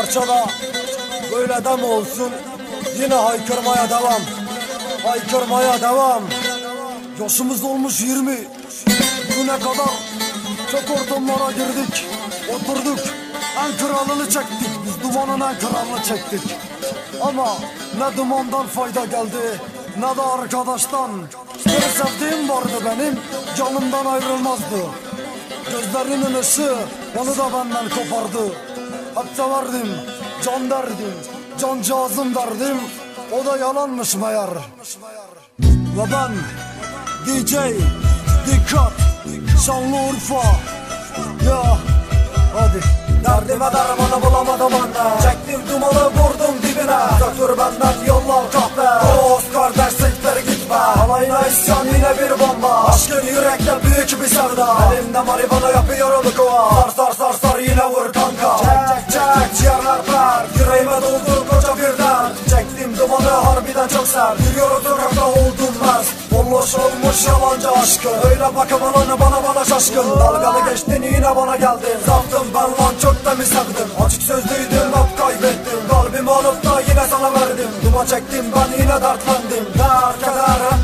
parçada böyle de mi olsun? Yine haykırmaya devam. Haykırmaya devam. Yaşımız olmuş 20. Bugüne kadar çok ortamlara girdik. Oturduk. En kralını çektik. Biz dumanın en kralını çektik. Ama ne dumandan fayda geldi ne de arkadaştan. Bir sevdiğim vardı benim canımdan ayrılmazdı. Gözlerinin ışığı onu da benden kopardı. Hep severdim, can derdim, cancağızım derdim. O da yalanmış meğer. Ve ben DJ Dikkat Şanlıurfa. Ya hadi. Derdime dermanı bulamadım anne. Çektim dumanı vurdum dibine. Götür benden yolla kahve Dost kardeş siktir gitme. Alayına isyan yine bir bomba. Aşkın yürekte büyük bir sevda. Elimde marifana yapıyorum kova. Sar sar sar sar yine vur kanka. Çek çek ciğerler per Yüreğime doldu koca bir dert. Çektim dumanı harbiden çok sert Yürüyorum sokakta oldum mest Bomboş olmuş yalancı aşkın Öyle bakımını bana bana şaşkın. Dalgalı geçtin yine bana geldin. Zaftım ben lan çok temiz sevdim? Açık sözlüydüm hep kaybettim. Kalbimi alıp da yine sana verdim. Duman çektim ben yine dertlendim. Dert keder hep